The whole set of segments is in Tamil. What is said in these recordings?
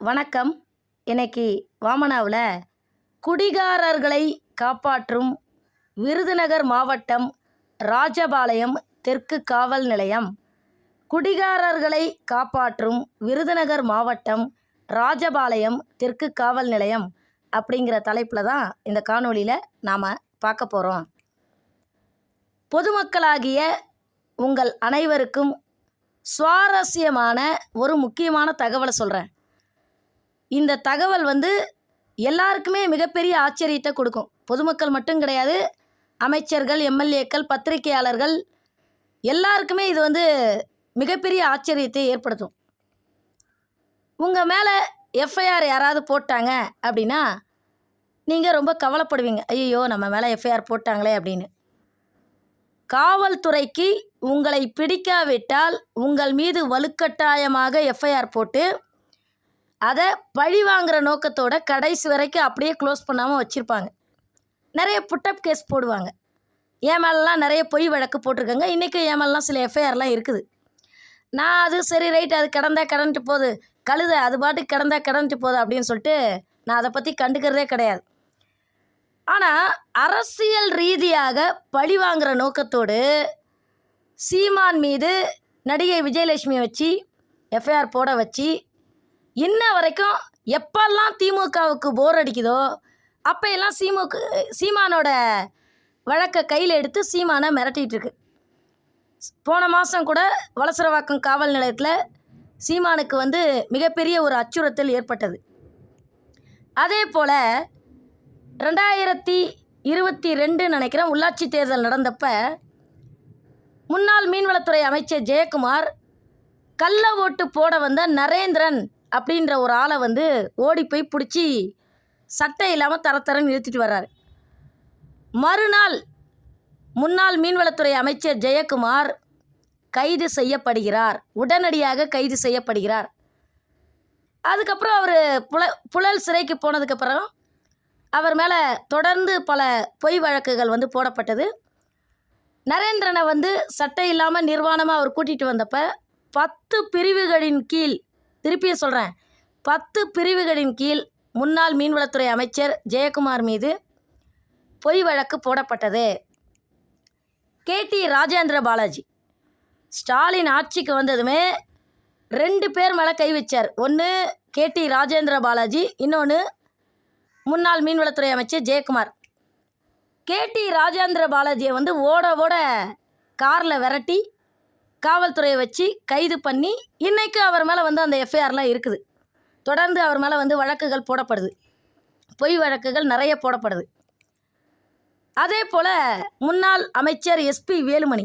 வணக்கம். இன்னைக்கு வாமனாவில் குடிகாரர்களை காப்பாற்றும் விருதுநகர் மாவட்டம் ராஜபாளையம் தெற்கு காவல் நிலையம். குடிகாரர்களை காப்பாற்றும் விருதுநகர் மாவட்டம் ராஜபாளையம் தெற்கு காவல் நிலையம் அப்படிங்கிற தலைப்பில் தான் இந்த காணொளியில் நாம் பார்க்க போகிறோம் பொதுமக்களாகிய உங்கள் அனைவருக்கும் சுவாரஸ்யமான ஒரு முக்கியமான தகவலை சொல்கிறேன் இந்த தகவல் வந்து எல்லாருக்குமே மிகப்பெரிய ஆச்சரியத்தை கொடுக்கும். பொதுமக்கள் மட்டும் கிடையாது அமைச்சர்கள் எம்எல்ஏக்கள் பத்திரிகையாளர்கள் எல்லாருக்குமே இது வந்து மிகப்பெரிய ஆச்சரியத்தை ஏற்படுத்தும். உங்கள் மேலே எஃப்ஐஆர் யாராவது போட்டாங்க அப்படின்னா நீங்கள் ரொம்ப கவலைப்படுவீங்க. ஐயோ நம்ம மேலே எஃப்ஐஆர் போட்டாங்களே அப்படின்னு. காவல்துறைக்கு உங்களை பிடிக்காவிட்டால் உங்கள் மீது வலுக்கட்டாயமாக எஃப்ஐஆர் போட்டு அதை பழி வாங்குற நோக்கத்தோட கடைசி வரைக்கும் அப்படியே க்ளோஸ் பண்ணாமல் வச்சுருப்பாங்க. நிறைய புட்டப் கேஸ் போடுவாங்க. என் மேலெலாம் நிறைய பொய் வழக்கு போட்டிருக்காங்க. இன்றைக்கும் என் மேலெலாம் சில எஃப்ஐஆர்லாம் இருக்குது. நான் அது சரி ரைட் அது கடந்தா கடந்துட்டு போகுது. கழுத அது பாட்டுக்கு கடந்தா கடந்துட்டு போகுது அப்படின்னு சொல்லிட்டு நான் அதை பற்றி கண்டுக்கிறதே கிடையாது. ஆனால் அரசியல் ரீதியாக பழி வாங்குகிற நோக்கத்தோடு சீமான் மீது நடிகை விஜயலட்சுமி வச்சு எஃப்ஐஆர் போட வச்சு இன்ன வரைக்கும் எப்பெல்லாம் திமுகவுக்கு போர் அடிக்குதோ அப்போ எல்லாம் சீமுக சீமானோட வழக்கை கையில் எடுத்து சீமானை மிரட்டிகிட்ருக்கு போன மாதம் கூட வலசரவாக்கம் காவல் நிலையத்தில் சீமானுக்கு வந்து மிகப்பெரிய ஒரு அச்சுறுத்தல் ஏற்பட்டது. அதே போல் ரெண்டாயிரத்தி இருபத்தி ரெண்டு நினைக்கிறேன் உள்ளாட்சி தேர்தல் நடந்தப்ப முன்னாள் மீன்வளத்துறை அமைச்சர் ஜெயக்குமார் கள்ள ஓட்டு போட வந்த நரேந்திரன் அப்படின்ற ஒரு ஆளை வந்து ஓடி போய் பிடிச்சி சட்டை இல்லாமல் தர தரன்னு இழுத்துட்டு வர்றாரு. மறுநாள் முன்னாள் மீன்வளத்துறை அமைச்சர் ஜெயக்குமார் கைது செய்யப்படுகிறார். உடனடியாக கைது செய்யப்படுகிறார். அதுக்கப்புறம் அவர் புல புழல் சிறைக்கு போனதுக்கப்புறம் அவர் மேலே தொடர்ந்து பல பொய் வழக்குகள் வந்து போடப்பட்டது. நரேந்திரனை வந்து சட்டை இல்லாமல் நிர்வாணமாக அவர் கூட்டிகிட்டு வந்தப்போ பத்து பிரிவுகளின் கீழ் திருப்பியும் சொல்கிறேன் பத்து பிரிவுகளின் கீழ் முன்னாள் மீன்வளத்துறை அமைச்சர் ஜெயக்குமார் மீது பொய் வழக்கு போடப்பட்டது. கேடி ராஜேந்திர பாலாஜி. ஸ்டாலின் ஆட்சிக்கு வந்ததுமே ரெண்டு பேர் மேலே கை வச்சார். ஒன்று கேடி ராஜேந்திர பாலாஜி இன்னொன்று முன்னாள் மீன்வளத்துறை அமைச்சர் ஜெயக்குமார். கேடி ராஜேந்திர பாலாஜியை வந்து ஓட ஓட காரில் விரட்டி காவல்துறையை வச்சு கைது பண்ணி இன்றைக்கும் அவர் மேலே வந்து அந்த எஃப்ஐஆர்லாம் இருக்குது. தொடர்ந்து அவர் மேலே வந்து வழக்குகள் போடப்படுது. பொய் வழக்குகள் நிறைய போடப்படுது. அதே போல் முன்னாள் அமைச்சர் எஸ்பி வேலுமணி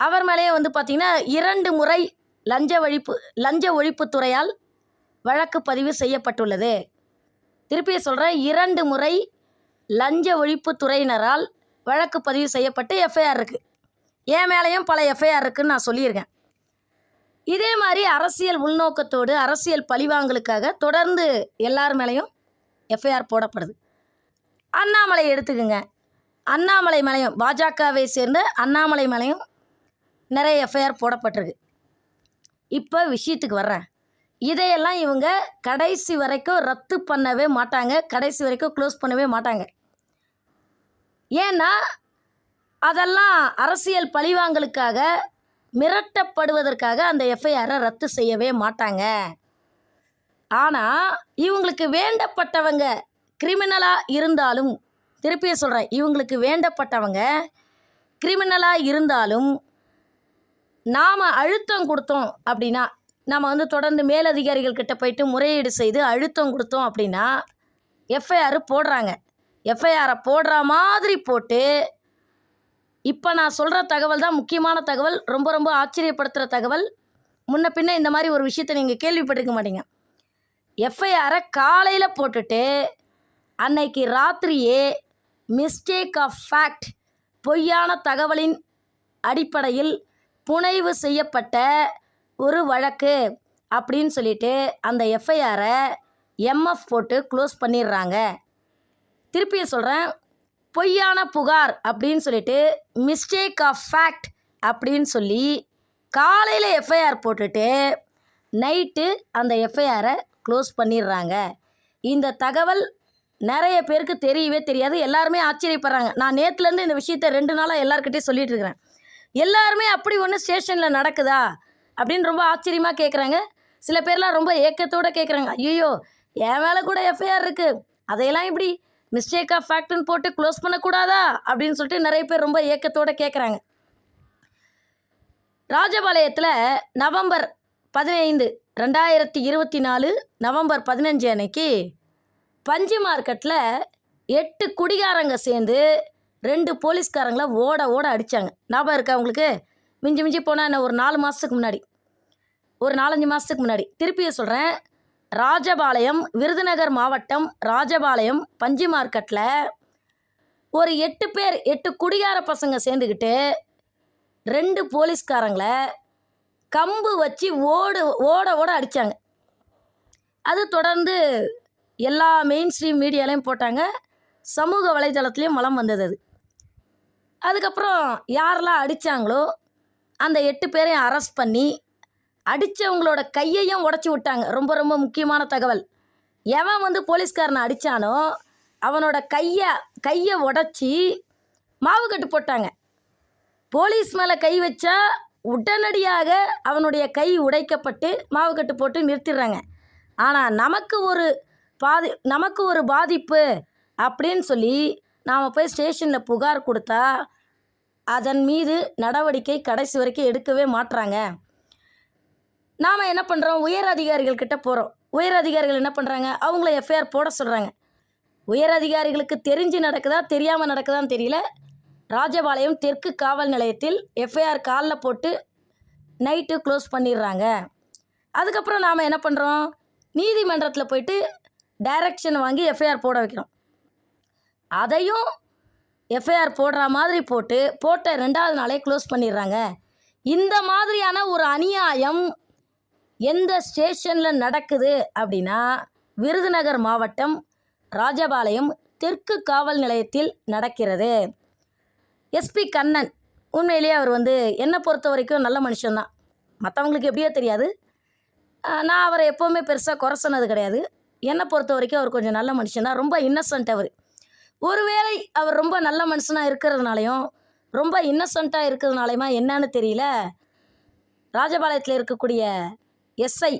அவர் மேலேயே வந்து பார்த்திங்கன்னா இரண்டு முறை லஞ்ச ஒழிப்பு லஞ்ச ஒழிப்புத்துறையால் வழக்கு பதிவு செய்யப்பட்டுள்ளது. திருப்பி சொல்கிறேன் இரண்டு முறை லஞ்ச ஒழிப்புத்துறையினரால் வழக்கு பதிவு செய்யப்பட்டு எஃப்ஐஆர் இருக்குது என் மேலேயும் பல எஃப்ஐஆர் இருக்குன்னு நான் சொல்லியிருக்கேன். இதே மாதிரி அரசியல் உள்நோக்கத்தோடு அரசியல் பழிவாங்கலுக்காக தொடர்ந்து எல்லார் மேலேயும் எஃப்ஐஆர் போடப்படுது. அண்ணாமலை எடுத்துக்குங்க. அண்ணாமலை மலையும் பாஜகவை சேர்ந்த அண்ணாமலை மலையும் நிறைய எஃப்ஐஆர் போடப்பட்டிருக்கு. இப்போ விஷயத்துக்கு வர்றேன். இதையெல்லாம் இவங்க கடைசி வரைக்கும் ரத்து பண்ணவே மாட்டாங்க. கடைசி வரைக்கும் க்ளோஸ் பண்ணவே மாட்டாங்க. ஏன்னா அதெல்லாம் அரசியல் பழிவாங்கலுக்காக மிரட்டப்படுவதற்காக அந்த எஃப்ஐஆரை ரத்து செய்யவே மாட்டாங்க. ஆனால் இவங்களுக்கு வேண்டப்பட்டவங்க கிரிமினலாக இருந்தாலும் திருப்பியும் சொல்கிறேன் இவங்களுக்கு வேண்டப்பட்டவங்க கிரிமினலாக இருந்தாலும் நாம் அழுத்தம் கொடுத்தோம் அப்படின்னா நம்ம வந்து தொடர்ந்து மேலதிகாரிகள்கிட்ட போயிட்டு முறையீடு செய்து அழுத்தம் கொடுத்தோம் அப்படின்னா எஃப்ஐஆர் போடுறாங்க. எஃப்ஐஆரை போடுற மாதிரி போட்டு இப்போ நான் சொல்கிற தகவல் தான் முக்கியமான தகவல் ரொம்ப ரொம்ப ஆச்சரியப்படுத்துகிற தகவல். முன்ன பின்ன இந்த மாதிரி ஒரு விஷயத்தை நீங்கள் கேள்விப்பட்டிருக்க மாட்டீங்க. எஃப்ஐஆரை காலையில் போட்டுட்டு அன்னைக்கு ராத்திரியே மிஸ்டேக் ஆஃப் ஃபேக்ட் பொய்யான தகவலின் அடிப்படையில் புனைவு செய்யப்பட்ட ஒரு வழக்கு அப்படின்னு சொல்லிட்டு அந்த எஃப்ஐஆரை எம்எஃப் போட்டு க்ளோஸ் பண்ணிடுறாங்க. திருப்பியும் சொல்கிறேன் பொய்யான புகார் அப்படின்னு சொல்லிட்டு மிஸ்டேக் ஆஃப் ஃபேக்ட் அப்படின்னு சொல்லி காலையில் எஃப்ஐஆர் போட்டுட்டு நைட்டு அந்த எஃப்ஐஆரை க்ளோஸ் பண்ணிடுறாங்க. இந்த தகவல் நிறைய பேருக்கு தெரியவே தெரியாது. எல்லாருமே ஆச்சரியப்படுறாங்க. நான் நேற்றுலேருந்து இந்த விஷயத்த ரெண்டு நாளாக எல்லாருக்கிட்டையும் சொல்லிட்டு இருக்கிறேன். எல்லாருமே அப்படி ஒன்று ஸ்டேஷனில் நடக்குதா? அப்படின்னு ரொம்ப ஆச்சரியமாக கேட்குறாங்க சில பேர்லாம் ரொம்ப ஏக்கத்தோடு கேட்குறாங்க ஐயோ என் மேலே கூட எஃப்ஐஆர் இருக்குது அதையெல்லாம் இப்படி மிஸ்டேக்காக ஆஃப் ஃபேக்ட்னு போட்டு க்ளோஸ் பண்ணக்கூடாதா? அப்படின்னு சொல்லிட்டு நிறைய பேர் ரொம்ப ஏக்கத்தோடு கேட்குறாங்க ராஜபாளையத்தில் நவம்பர் பதினைந்து ரெண்டாயிரத்தி இருபத்தி நாலு நவம்பர் பதினஞ்சு அன்னைக்கு பஞ்சு மார்க்கெட்டில் எட்டு குடிகாரங்க சேர்ந்து ரெண்டு போலீஸ்காரங்களை ஓட ஓட அடித்தாங்க ஞாபகம் இருக்கா அவங்களுக்கு மிஞ்சி மிஞ்சி போனால் என்ன ஒரு நாலு மாதத்துக்கு முன்னாடி. ஒரு நாலஞ்சு மாதத்துக்கு முன்னாடி. திருப்பியும் சொல்கிறேன் ராஜபாளையம் விருதுநகர் மாவட்டம் ராஜபாளையம் பஞ்சு மார்க்கெட்டில் ஒரு எட்டு பேர் எட்டு குடிகார பசங்க சேர்ந்துக்கிட்டு ரெண்டு போலீஸ்காரங்களை கம்பு வச்சு ஓடு ஓட ஓட அடித்தாங்க அது தொடர்ந்து எல்லா மெயின் ஸ்ட்ரீம் மீடியாலையும் போட்டாங்க. சமூக வலைதளத்துலேயும் வளம் வந்தது அது. அதுக்கப்புறம் யாரெல்லாம் அடித்தாங்களோ அந்த எட்டு பேரையும் அரெஸ்ட் பண்ணி அடித்தவங்களோட கையையும் உடச்சி விட்டாங்க. ரொம்ப ரொம்ப முக்கியமான தகவல். எவன் வந்து போலீஸ்காரனை அடித்தானோ அவனோட கையை கையை உடச்சி மாவு கட்டு போட்டாங்க. போலீஸ் மேலே கை வச்சா உடனடியாக அவனுடைய கை உடைக்கப்பட்டு மாவு கட்டு போட்டு நிறுத்திடுறாங்க. ஆனால் நமக்கு ஒரு பாதி நமக்கு ஒரு பாதிப்பு அப்படின்னு சொல்லி நாம் போய் ஸ்டேஷனில் புகார் கொடுத்தா அதன் மீது நடவடிக்கை கடைசி வரைக்கும் எடுக்கவே மாட்றாங்க. நாம் என்ன பண்ணுறோம் உயர் அதிகாரிகள் கிட்ட போகிறோம் உயர் அதிகாரிகள் என்ன பண்ணுறாங்க அவங்கள எஃப்ஐஆர் போட சொல்கிறாங்க உயர் அதிகாரிகளுக்கு தெரிஞ்சு நடக்குதா? தெரியாமல் நடக்குதான்னு தெரியல. ராஜபாளையம் தெற்கு காவல் நிலையத்தில் எஃப்ஐஆர் காலில் போட்டு நைட்டு க்ளோஸ் பண்ணிடுறாங்க. அதுக்கப்புறம் நாம் என்ன பண்ணுறோம் நீதிமன்றத்தில் போயிட்டு டைரக்ஷன் வாங்கி எஃப்ஐஆர் போட வைக்கிறோம். அதையும் எஃப்ஐஆர் போடுற மாதிரி போட்டு போட்ட ரெண்டாவது நாளே க்ளோஸ் பண்ணிடுறாங்க. இந்த மாதிரியான ஒரு அநியாயம் எந்த ஸ்டேஷனில் நடக்குது அப்படின்னா விருதுநகர் மாவட்டம் ராஜபாளையம் தெற்கு காவல் நிலையத்தில் நடக்கிறது. எஸ்பி கண்ணன் உண்மையிலேயே அவர் வந்து என்னை பொறுத்த வரைக்கும் நல்ல மனுஷன்தான் மற்றவங்களுக்கு எப்படியோ தெரியாது. நான் அவரை எப்போவுமே பெருசாக குறை சொன்னது கிடையாது. என்னை பொறுத்த வரைக்கும் அவர் கொஞ்சம் நல்ல மனுஷன்தான் ரொம்ப இன்னசென்ட் அவர். ஒருவேளை அவர் ரொம்ப நல்ல மனுஷனாக இருக்கிறதுனாலையும் ரொம்ப இன்னசென்ட்டாக இருக்கிறதுனாலையுமா என்னன்னு தெரியல. ராஜபாளையத்தில் இருக்கக்கூடிய எஸ்ஐ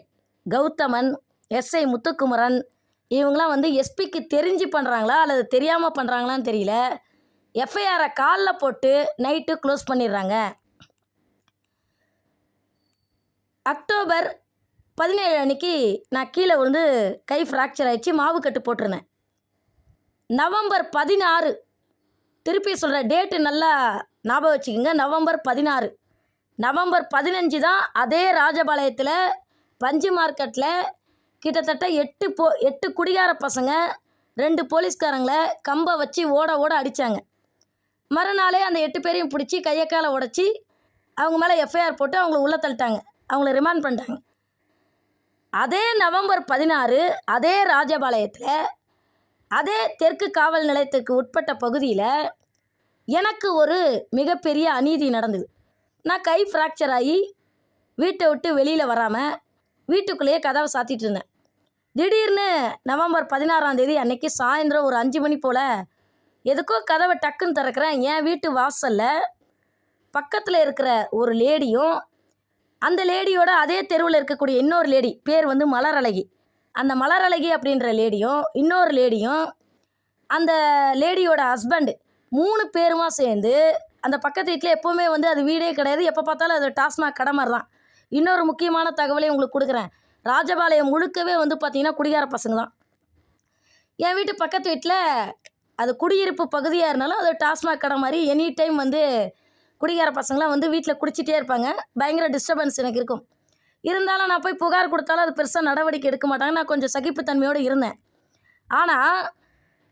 கௌதமன் எஸ்ஐ முத்துக்குமரன். இவங்களாம் வந்து எஸ்பிக்கு தெரிஞ்சு பண்ணுறாங்களா அல்லது தெரியாமல் பண்ணுறாங்களான்னு தெரியல. எஃப்ஐஆரை காலில் போட்டு நைட்டு க்ளோஸ் பண்ணிடுறாங்க. அக்டோபர் பதினேழு அன்னைக்கு நான் கீழே விழுந்து கை ஃப்ராக்சர் ஆயிடுச்சு மாவு கட்டு போட்டிருந்தேன். நவம்பர் பதினாறு திருப்பி சொல்கிற டேட்டு நல்லா ஞாபகம் வச்சுக்கோங்க. நவம்பர் பதினாறு. நவம்பர் பதினஞ்சு தான் அதே ராஜபாளையத்தில் பஞ்சு மார்க்கெட்டில் கிட்டத்தட்ட எட்டு போ எட்டு குடிகார பசங்க ரெண்டு போலீஸ்காரங்களை கம்பை வச்சு ஓட ஓட அடித்தாங்க மறுநாளே அந்த எட்டு பேரையும் பிடிச்சி கையை காலை உடச்சி அவங்க மேலே எஃப்ஐஆர் போட்டு அவங்கள உள்ளே தள்ளிட்டாங்க. அவங்கள ரிமாண்ட் பண்ணிட்டாங்க. அதே நவம்பர் பதினாறு அதே ராஜபாளையத்தில் அதே தெற்கு காவல் நிலையத்துக்கு உட்பட்ட பகுதியில் எனக்கு ஒரு மிகப்பெரிய அநீதி நடந்தது. நான் கை ஃப்ராக்சர் ஆகி வீட்டை விட்டு வெளியில் வராமல் வீட்டுக்குள்ளேயே கதவை சாத்திட்டு இருந்தேன். திடீர்னு நவம்பர் பதினாறாம் தேதி அன்னைக்கு சாயந்தரம் ஒரு அஞ்சு மணி போல் எதுக்கோ கதவை டக்குன்னு திறக்கிறேன். என் வீட்டு வாசலில் பக்கத்தில் இருக்கிற ஒரு லேடியும் அந்த லேடியோட அதே தெருவில் இருக்கக்கூடிய இன்னொரு லேடி பேர் வந்து மலரழகி. அந்த மலரழகி அப்படின்ற லேடியும் இன்னொரு லேடியும் அந்த லேடியோட ஹஸ்பண்டு மூணு பேருமா சேர்ந்து அந்த பக்கத்து வீட்டில் எப்போவுமே வந்து அது வீடே கிடையாது. எப்போ பார்த்தாலும் அது டாஸ்மாக் கடை மாதிரி தான் இன்னொரு முக்கியமான தகவலையும் உங்களுக்கு கொடுக்குறேன். ராஜபாளையம் முழுக்கவே வந்து பார்த்திங்கன்னா குடிகார பசங்க தான் என் வீட்டு பக்கத்து வீட்டில் அது குடியிருப்பு பகுதியாக இருந்தாலும் அது டாஸ்மாக் கடை மாதிரி எனி டைம் வந்து குடிகார பசங்களாம் வந்து வீட்டில் குடிச்சிட்டே இருப்பாங்க. பயங்கர டிஸ்டர்பன்ஸ் எனக்கு இருக்கும். இருந்தாலும் நான் போய் புகார் கொடுத்தாலும் அது பெருசாக நடவடிக்கை எடுக்க மாட்டாங்க நான் கொஞ்சம் சகிப்புத்தன்மையோடு இருந்தேன். ஆனால்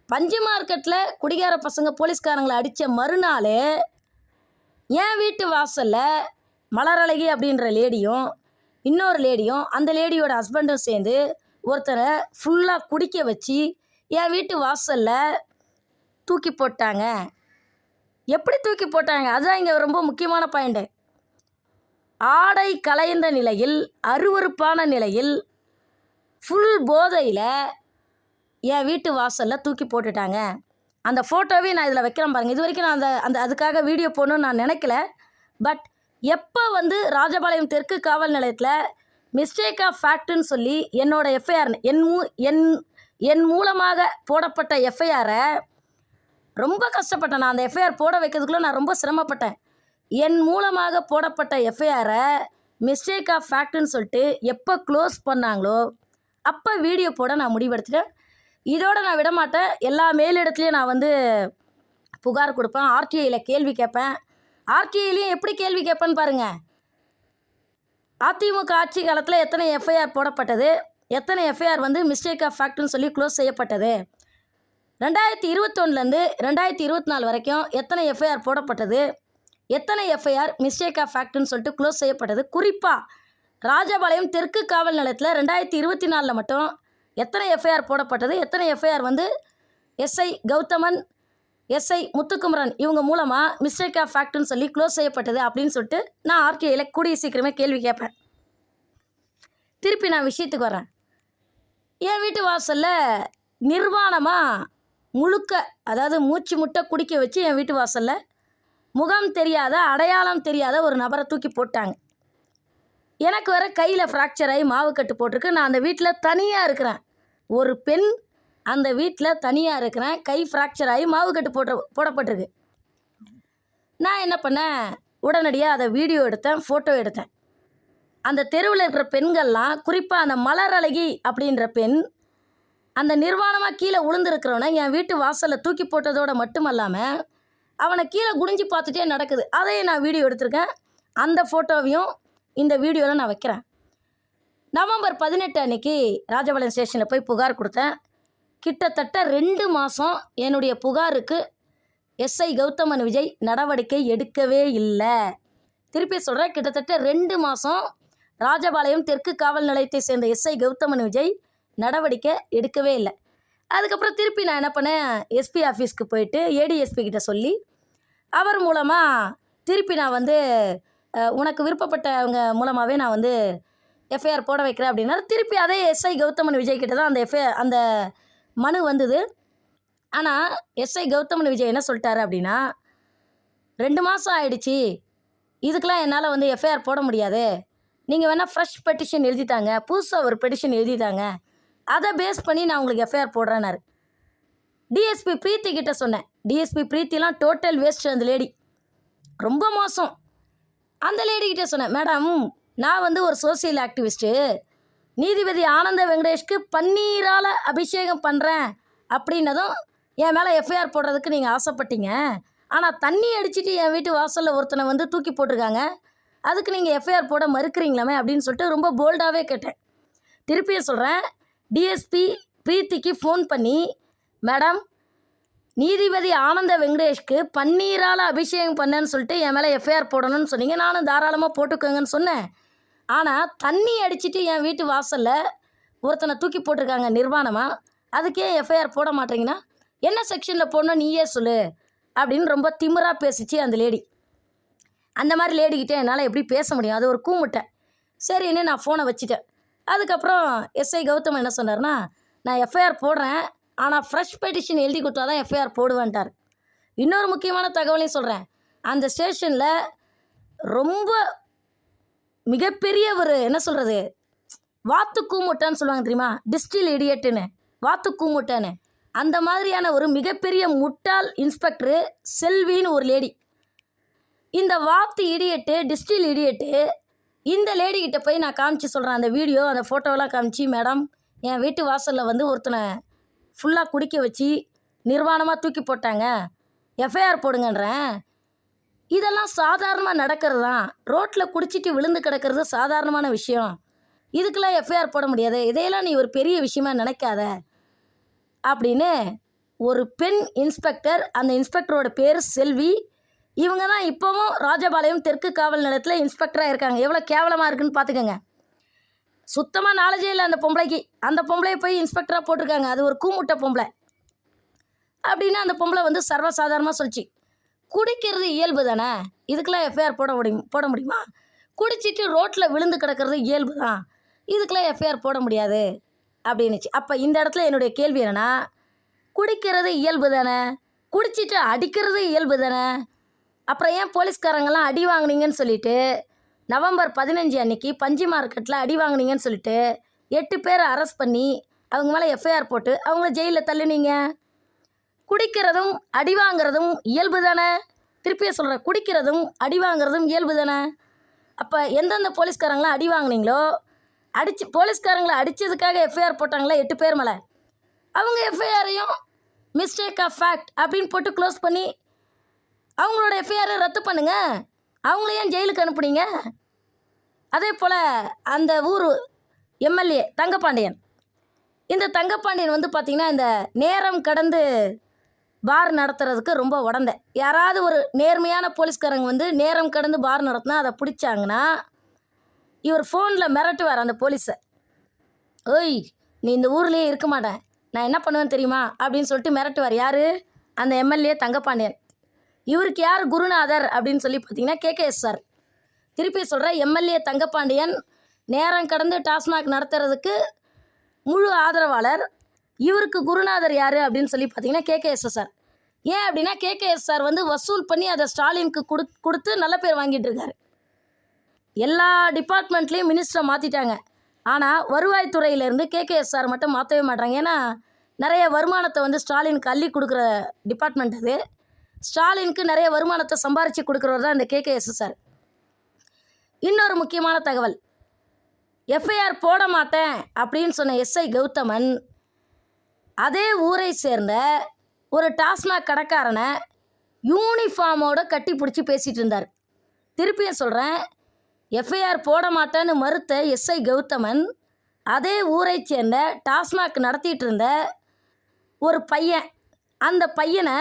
பஞ்சு மார்க்கெட்டில் குடிகார பசங்க போலீஸ்காரங்களை அடித்த மறுநாள் என் வீட்டு வாசலில் மலரழகி அப்படின்ற லேடியும் இன்னொரு லேடியும் அந்த லேடியோட ஹஸ்பண்டும் சேர்ந்து ஒருத்தரை ஃபுல்லாக குடிக்க வச்சு என் வீட்டு வாசலில் தூக்கி போட்டாங்க. எப்படி தூக்கி போட்டாங்க? அதுதான் இங்கே ரொம்ப முக்கியமான பாயிண்ட்டு ஆடை கலைந்த நிலையில் அருவருப்பான நிலையில் ஃபுல் போதையில் என் வீட்டு வாசலில் தூக்கி போட்டுட்டாங்க. அந்த ஃபோட்டோவே நான் இதில் வைக்கிறேன் பாருங்கள் இது வரைக்கும் நான் அந்த அந்த அதுக்காக வீடியோ போடணும்னு நான் நினைக்கல. பட் எப்போ வந்து ராஜபாளையம் தெற்கு காவல் நிலையத்தில் மிஸ்டேக் ஆஃப் ஃபேக்ட்டுன்னு சொல்லி என்னோடய எஃப்ஐஆர் என் மூ என் என் மூலமாக போடப்பட்ட எஃப்ஐஆரை ரொம்ப கஷ்டப்பட்டேன். நான் அந்த எஃப்ஐஆர் போட வைக்கிறதுக்குள்ளே நான் ரொம்ப சிரமப்பட்டேன். என் மூலமாக போடப்பட்ட எஃப்ஐஆரை மிஸ்டேக் ஆஃப் ஃபேக்ட்டுன்னு சொல்லிட்டு எப்போ க்ளோஸ் பண்ணாங்களோ அப்போ வீடியோ போட நான் முடிவெடுத்துட்டேன். இதோடு நான் விட மாட்டேன் எல்லா மேலிடத்துலையும் நான் வந்து புகார் கொடுப்பேன். ஆர்டிஐயில் கேள்வி கேட்பேன். ஆர்டிஐலையும் எப்படி கேள்வி கேட்பேன்னு பாருங்கள் அதிமுக ஆட்சி காலத்தில் எத்தனை எஃப்ஐஆர் போடப்பட்டது? எத்தனை எஃப்ஐஆர் வந்து மிஸ்டேக் ஆஃப் ஃபேக்ட்னு சொல்லி க்ளோஸ் செய்யப்பட்டது? ரெண்டாயிரத்தி இருபத்தொன்னுலேருந்து ரெண்டாயிரத்தி இருபத்தி நாலு வரைக்கும் எத்தனை எஃப்ஐஆர் போடப்பட்டது? எத்தனை எஃப்ஐஆர் மிஸ்டேக் ஆஃப் ஃபேக்ட்னு சொல்லிட்டு க்ளோஸ் செய்யப்பட்டது? குறிப்பாக ராஜபாளையம் தெற்கு காவல் நிலையத்தில் ரெண்டாயிரத்தி இருபத்தி நாலில் மட்டும் எத்தனை எஃப்ஐஆர் போடப்பட்டது? எத்தனை எஃப்ஐஆர் வந்து எஸ்ஐ கௌதமன் எஸ்ஐ முத்துக்குமரன். இவங்க மூலமாக மிஸ்டேக் ஆஃப் ஃபேக்ட்னு சொல்லி க்ளோஸ் செய்யப்பட்டது அப்படின்னு சொல்லிட்டு நான் ஆர்டிஐயில் கூடிய சீக்கிரமே கேள்வி கேட்பேன். திருப்பி நான் விஷயத்துக்கு வரேன் என் வீட்டு வாசலில் நிர்வாணமாக முழுக்க அதாவது மூச்சு முட்டை குடிக்க வச்சு என் வீட்டு வாசலில் முகம் தெரியாத அடையாளம் தெரியாத ஒரு நபரை தூக்கி போட்டாங்க. எனக்கு வேறு கையில் ஃப்ராக்சர் ஆகி மாவு கட்டு போட்டிருக்கு. நான் அந்த வீட்டில் தனியாக இருக்கிறேன். ஒரு பெண் அந்த வீட்டில் தனியாக இருக்கிறேன். கை ஃப்ராக்சர் ஆகி மாவு கட்டு போட்டு போடப்பட்டிருக்கு. நான் என்ன பண்ணேன்? உடனடியாக அதை வீடியோ எடுத்தேன் ஃபோட்டோ எடுத்தேன். அந்த தெருவில் இருக்கிற பெண்கள்லாம் குறிப்பாக அந்த மலர் அழகி அப்படின்ற பெண் அந்த நிர்வாணமாக கீழே விழுந்திருக்கிறவனை என் வீட்டு வாசலில் தூக்கி போட்டதோடு மட்டுமல்லாமல் அவனை கீழே குனிஞ்சு பார்த்துட்டே நடக்குது. அதையும் நான் வீடியோ எடுத்திருக்கேன். அந்த ஃபோட்டோவையும் இந்த வீடியோவில் நான் வைக்கிறேன். நவம்பர் பதினெட்டு அன்னைக்கு ராஜபாளையம் ஸ்டேஷனில் போய் புகார் கொடுத்தேன். கிட்டத்தட்ட ரெண்டு மாதம் என்னுடைய புகாருக்கு எஸ்ஐ கௌதமன் விஜய் நடவடிக்கை எடுக்கவே இல்லை. திருப்பி சொல்கிறேன் கிட்டத்தட்ட ரெண்டு மாதம் ராஜபாளையம் தெற்கு காவல் நிலையத்தை சேர்ந்த எஸ்ஐ கௌதமன் விஜய் நடவடிக்கை எடுக்கவே இல்லை. அதுக்கப்புறம் திருப்பி நான் என்ன பண்ணேன் எஸ்பி ஆஃபீஸ்க்கு போயிட்டு ஏடிஎஸ்பி கிட்ட சொல்லி அவர் மூலமாக திருப்பி நான் வந்து உனக்கு விருப்பப்பட்டவங்க மூலமாகவே நான் வந்து எஃப்ஐஆர் போட வைக்கிறேன் அப்படின்னா திருப்பி அதே எஸ்ஐ கௌதமன் விஜய் கிட்ட தான் அந்த எஃப்ஐஆர் அந்த மனு வந்தது. ஆனால் எஸ்ஐ கௌதமன் விஜய் என்ன சொல்லிட்டாரு அப்படின்னா ரெண்டு மாதம் ஆயிடுச்சு. இதுக்கெலாம் என்னால் வந்து எஃப்ஐஆர் போட முடியாது. நீங்கள் வேணால் ஃப்ரெஷ் பெட்டிஷன் எழுதித்தாங்க புதுசாக ஒரு பெட்டிஷன் எழுதித்தாங்க அதை பேஸ் பண்ணி நான் உங்களுக்கு எஃப்ஐஆர் போடுறேன்னாரு. டிஎஸ்பி பிரீத்தி கிட்ட சொன்னேன். டிஎஸ்பி பிரீத்திலாம் டோட்டல் வேஸ்ட் அந்த லேடி ரொம்ப மோசம். அந்த லேடி சொன்னேன் மேடம் நான் வந்து ஒரு சோசியல் ஆக்டிவிஸ்ட்டு நீதிபதி ஆனந்த வெங்கடேஷ்க்கு பன்னீரால் அபிஷேகம் பண்ணுறேன் அப்படின்னதும் என் மேலே எஃப்ஐஆர் போடுறதுக்கு நீங்கள் ஆசைப்பட்டீங்க. ஆனால் தண்ணி அடிச்சுட்டு என் வீட்டு வாசலில் ஒருத்தனை வந்து தூக்கி போட்டிருக்காங்க. அதுக்கு நீங்கள் எஃப்ஐஆர் போட மறுக்கிறீங்களாமே அப்படின்னு சொல்லிட்டு ரொம்ப போல்டாகவே கேட்டேன். திருப்பியும் சொல்கிறேன் டிஎஸ்பி பிரீத்திக்கு ஃபோன் பண்ணி மேடம் நீதிபதி ஆனந்த வெங்கடேஷ்க்கு பன்னீரால் அபிஷேகம் பண்ணேன்னு சொல்லிட்டு என் மேலே எஃப்ஐஆர் போடணும்னு சொன்னீங்க. நானும் தாராளமாக போட்டுக்கோங்கன்னு சொன்னேன். ஆனால் தண்ணி அடிச்சுட்டு என் வீட்டு வாசலில் ஒருத்தனை தூக்கி போட்டிருக்காங்க நிர்வாணமாக அதுக்கே எஃப்ஐஆர் போட மாட்டேங்கன்னா என்ன செக்ஷனில் போடணும்? நீயே சொல்லு. அப்படின்னு ரொம்ப திமிராக பேசிச்சு அந்த லேடி அந்த மாதிரி லேடிக்கிட்டே என்னால் எப்படி பேச முடியும்? அது ஒரு கூமுட்டை. சரின்னு நான் ஃபோனை வச்சுட்டேன். அதுக்கப்புறம் எஸ்ஐ கௌதம் என்ன சொன்னார்னா நான் எஃப்ஐஆர் போடுறேன். ஆனால் ஃப்ரெஷ் பெட்டிஷன் எழுதி கொடுத்தா தான் எஃப்ஐஆர் போடுவேன்ட்டார். இன்னொரு முக்கியமான தகவலையும் சொல்கிறேன் அந்த ஸ்டேஷனில் ரொம்ப மிகப்பெரிய ஒரு என்ன சொல்கிறது வாத்து கூமுட்டைன்னு சொல்லுவாங்க தெரியுமா? டிஸ்டில் இடியட்டுன்னு. வாத்து கூமுட்டைன்னு. அந்த மாதிரியான ஒரு மிகப்பெரிய முட்டாள் இன்ஸ்பெக்டரு செல்வின்னு ஒரு லேடி. இந்த வாத்து இடியட்டு டிஸ்டில் இடியட்டு இந்த லேடிக்கிட்ட போய் நான் காமிச்சு சொல்கிறேன் அந்த வீடியோ அந்த ஃபோட்டோவெல்லாம் காமிச்சு மேடம் என் வீட்டு வாசலில் வந்து ஒருத்தனை ஃபுல்லாக குடிக்க வச்சு நிர்வாணமாக தூக்கி போட்டாங்க. எஃப்ஐஆர் போடுங்கன்றேன். இதெல்லாம் சாதாரணமாக நடக்கிறது? தான் ரோட்டில் குடிச்சிட்டு விழுந்து கிடக்கிறது சாதாரணமான விஷயம். இதுக்கெல்லாம் எஃப்ஐஆர் போட முடியாது. இதையெல்லாம் நீ ஒரு பெரிய விஷயமா நினைக்காத. அப்படின்னு ஒரு பெண் இன்ஸ்பெக்டர் அந்த இன்ஸ்பெக்டரோட பேர் செல்வி. இவங்க தான் இப்போவும் ராஜபாளையம் தெற்கு காவல் நிலையத்தில் இன்ஸ்பெக்டராக இருக்காங்க. எவ்வளோ கேவலமாக இருக்குன்னு பார்த்துக்கோங்க சுத்தமாக நாலேஜே இல்லை அந்த பொம்பளைக்கு. அந்த பொம்பளையை போய் இன்ஸ்பெக்டராக போட்டிருக்காங்க. அது ஒரு கூமுட்டை பொம்பளை. அப்படின்னு அந்த பொம்பளை வந்து சர்வசாதாரணமாக சொல்லிச்சு. குடிக்கிறது இயல்பு தானே? இதுக்கெல்லாம் எஃப்ஐஆர் போட முடியும் போட முடியுமா? குடிச்சிட்டு ரோட்டில் விழுந்து கிடக்கிறது இயல்பு தான். இதுக்கெல்லாம் எஃப்ஐஆர் போட முடியாது அப்படின்னுச்சு. அப்போ இந்த இடத்துல என்னுடைய கேள்வி என்னென்னா குடிக்கிறது இயல்பு தானே? குடிச்சிட்டு அடிக்கிறது இயல்பு தானே? அப்புறம் ஏன் போலீஸ்காரங்கெல்லாம் அடி வாங்குனீங்கன்னு சொல்லிட்டு நவம்பர் பதினஞ்சு அன்னைக்கு பஞ்சு மார்க்கெட்டில் அடி வாங்குனீங்கன்னு சொல்லிட்டு எட்டு பேரை அரெஸ்ட் பண்ணி அவங்க மேலே எஃப்ஐஆர் போட்டு அவங்கள ஜெயிலில் தள்ளுனீங்க. குடிக்கிறதும் அடி வாங்குறதும் இயல்பு தானே? திருப்பியே சொல்கிறேன் குடிக்கிறதும் அடி வாங்குறதும் இயல்பு தானே? அப்போ எந்தெந்த போலீஸ்காரங்களாம் அடி வாங்கினீங்களோ அடிச்சு போலீஸ்காரங்களை அடித்ததுக்காக எஃப்ஐஆர் போட்டாங்களே எட்டு பேர் மேலே? அவங்க எஃப்ஐஆரையும் மிஸ்டேக் ஆஃப் ஃபேக்ட் அப்படின்னு போட்டு க்ளோஸ் பண்ணி அவங்களோட எஃப்ஐஆரை ரத்து பண்ணுங்கள் அவங்கள ஏன் ஜெயிலுக்கு அனுப்புனீங்க? அதே போல் அந்த ஊர் எம்எல்ஏ தங்கப்பாண்டியன். இந்த தங்கப்பாண்டியன் வந்து பார்த்திங்கன்னா இந்த நேரம் கடந்து பார் நடத்துறதுக்கு ரொம்ப உடந்த. யாராவது ஒரு நேர்மையான போலீஸ்காரங்க வந்து நேரம் கடந்து பார் நடத்தினா அதை பிடிச்சாங்கன்னா இவர் ஃபோனில் மிரட்டுவார் அந்த போலீஸை. ஓய் நீ இந்த ஊர்லேயே இருக்க மாட்டேன். நான் என்ன பண்ணுவேன்னு தெரியுமா? அப்படின்னு சொல்லிட்டு மிரட்டுவார். யார்? அந்த எம்எல்ஏ தங்கப்பாண்டியன். இவருக்கு யார் குருநாதர்? அப்படின்னு சொல்லி பார்த்தீங்கன்னா கேகேஎஸ் சார். திருப்பி சொல்கிறேன் எம்எல்ஏ தங்கப்பாண்டியன் நேரம் கடந்து டாஸ்மாக் நடத்துறதுக்கு முழு ஆதரவாளர். இவருக்கு குருநாதர் யார் அப்படின்னு சொல்லி பார்த்தீங்கன்னா கேகேஎஸ் சார். ஏன் அப்படின்னா கேகேஎஸ் சார் வந்து வசூல் பண்ணி அதை ஸ்டாலினுக்கு கொடு கொடுத்து நல்ல பேர் வாங்கிட்டு இருக்காரு. எல்லா டிபார்ட்மெண்ட்லேயும் மினிஸ்டரை மாற்றிட்டாங்க ஆனால் வருவாய்த்துறையிலேருந்து கேகேஎஸ் சார் மட்டும் மாற்றவே மாட்டாங்க ஏன்னா நிறைய வருமானத்தை வந்து ஸ்டாலினுக்கு அள்ளி கொடுக்குற டிபார்ட்மெண்ட் அது. ஸ்டாலினுக்கு நிறைய வருமானத்தை சம்பாரித்து கொடுக்குறவர் தான் இந்த கேகேஎஸ் சார். இன்னொரு முக்கியமான தகவல். எஃப்ஐஆர் போட மாட்டேன் அப்படின்னு சொன்ன எஸ்ஐ கௌதமன் அதே ஊரை சேர்ந்த ஒரு டாஸ்மாக் கடைக்காரனை யூனிஃபார்மோட கட்டி பிடிச்சி பேசிகிட்டு இருந்தார். திருப்பியும் சொல்கிறேன் எஃப்ஐஆர் போட மாட்டேன்னு மறுத்த எஸ்ஐ கௌதமன் அதே ஊரை சேர்ந்த டாஸ்மாக் நடத்திட்டு இருந்த ஒரு பையன் அந்த பையனை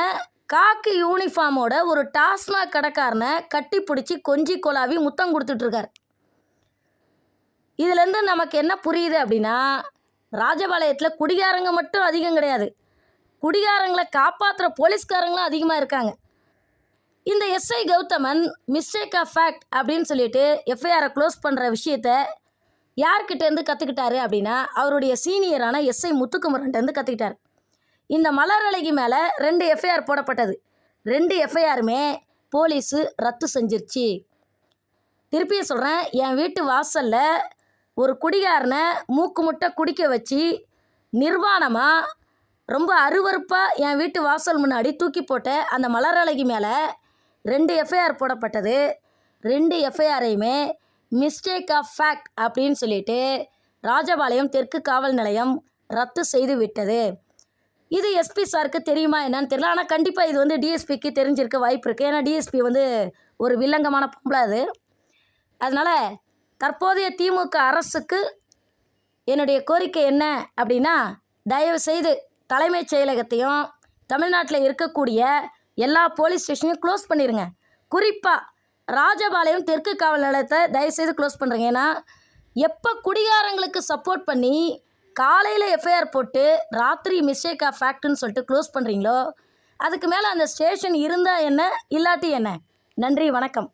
காக்கு யூனிஃபார்மோட ஒரு டாஸ்மாக் கடைக்காரனை கட்டி பிடிச்சி கொஞ்சி கொலாவி முத்தம் கொடுத்துட்ருக்கார் இதுலேருந்து நமக்கு என்ன புரியுது அப்படின்னா ராஜபாளையத்தில் குடிகாரங்க மட்டும் அதிகம் கிடையாது. குடிகாரங்களை காப்பாற்றுற போலீஸ்காரங்களும் அதிகமாக இருக்காங்க. இந்த SI Gauthaman mistake of fact அப்படின்னு சொல்லிட்டு எஃப்ஐஆரை க்ளோஸ் பண்ணுற விஷயத்த யார்கிட்டேருந்து கற்றுக்கிட்டாரு அப்படின்னா அவருடைய சீனியரான எஸ்ஐ முத்துக்குமரன்ட்டேருந்து கற்றுக்கிட்டார் இந்த மலர் அலைக்கு மேலே ரெண்டு எஃப்ஐஆர் போடப்பட்டது. ரெண்டு எஃப்ஐஆருமே போலீஸு ரத்து செஞ்சிருச்சு. திருப்பியும் சொல்கிறேன் என் வீட்டு வாசலில் ஒரு குடிகாரனை மூக்கு முட்டை குடிக்க வச்சு நிர்வாணமாக ரொம்ப அருவருப்பாக என் வீட்டு வாசல் முன்னாடி தூக்கி போட்ட அந்த மலர் அழகி மேலே ரெண்டு எஃப்ஐஆர் போடப்பட்டது. ரெண்டு எஃப்ஐஆரையுமே மிஸ்டேக் ஆஃப் ஃபேக்ட் அப்படின்னு சொல்லிட்டு ராஜபாளையம் தெற்கு காவல் நிலையம் ரத்து செய்து விட்டது. இது எஸ்பி சாருக்கு தெரியுமா என்னன்னு தெரியல. ஆனால் கண்டிப்பாக இது வந்து டிஎஸ்பிக்கு தெரிஞ்சிருக்க வாய்ப்பு இருக்குது ஏன்னா டிஎஸ்பி வந்து ஒரு வில்லங்கமான பொம்பளை அது. அதனால் தற்போதைய திமுக அரசுக்கு என்னுடைய கோரிக்கை என்ன அப்படின்னா தயவு செய்து தலைமைச் செயலகத்தையும் தமிழ்நாட்டில் இருக்கக்கூடிய எல்லா போலீஸ் ஸ்டேஷனையும் க்ளோஸ் பண்ணிடுங்க குறிப்பாக ராஜபாளையம் தெற்கு காவல் நிலையத்தை தயவுசெய்து க்ளோஸ் பண்ணுறீங்க ஏன்னா எப்போ குடிகாரங்களுக்கு சப்போர்ட் பண்ணி காலையில் எஃப்ஐஆர் போட்டு ராத்திரி மிஸ்டேக் ஆஃப் ஃபேக்ட்னு சொல்லிட்டு க்ளோஸ் பண்ணுறீங்களோ அதுக்கு மேலே அந்த ஸ்டேஷன் இருந்தால் என்ன இல்லாட்டி என்ன? நன்றி வணக்கம்.